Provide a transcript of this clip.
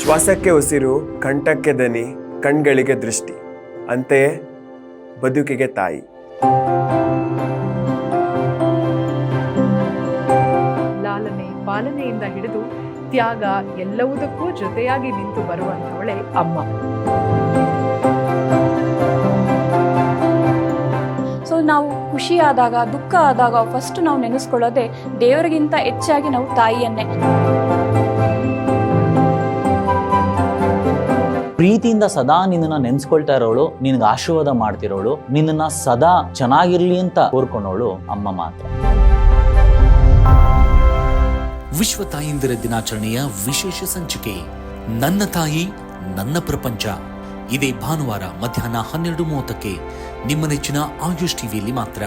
ಶ್ವಾಸಕ್ಕೆ ಉಸಿರು ಕಂಠಕ್ಕೆ ದನಿ ಕಣ್ಗಳಿಗೆ ದೃಷ್ಟಿ ಅಂತೆಯೇ ಬದುಕಿಗೆ ತಾಯಿ. ಲಾಲನೆ ಪಾಲನೆಯಿಂದ ಹಿಡಿದು ತ್ಯಾಗ ಎಲ್ಲವುದಕ್ಕೂ ಜೊತೆಯಾಗಿ ನಿಂತು ಬರುವಂಥವಳೆ ಅಮ್ಮ. ಸೊ ನಾವು ಖುಷಿ ಆದಾಗ ದುಃಖ ಆದಾಗ ಫಸ್ಟ್ ನಾವು ನೆನೆಸ್ಕೊಳ್ಳೋದೆ ದೇವರಿಗಿಂತ ಹೆಚ್ಚಾಗಿ ನಾವು ತಾಯಿಯನ್ನೇ. ಪ್ರೀತಿಯಿಂದ ಸದಾ ನಿನ್ನನ್ನ ನೆನ್ಸ್ಕೊಳ್ತಾ ಇರೋಳು, ನಿನಗೆ ಆಶೀರ್ವಾದ ಮಾಡ್ತಿರೋಳು, ನಿನ್ನನ್ನ ಸದಾ ಚೆನ್ನಾಗಿರ್ಲಿ ಅಂತ ಕೋರ್ಕೊಂಡವಳು ಅಮ್ಮ ಮಾತ್ರ. ವಿಶ್ವ ತಾಯಿಂದಿರ ದಿನಾಚರಣೆಯ ವಿಶೇಷ ಸಂಚಿಕೆ, ನನ್ನ ತಾಯಿ, ನನ್ನ ಪ್ರಪಂಚ. ಇದೇ ಭಾನುವಾರ ಮಧ್ಯಾಹ್ನ ಹನ್ನೆರಡು ಮೂವತ್ತಕ್ಕೆ ನಿಮ್ಮ ನೆಚ್ಚಿನ ಆಯುಷ್ ಟಿವಿಯಲ್ಲಿ ಮಾತ್ರ.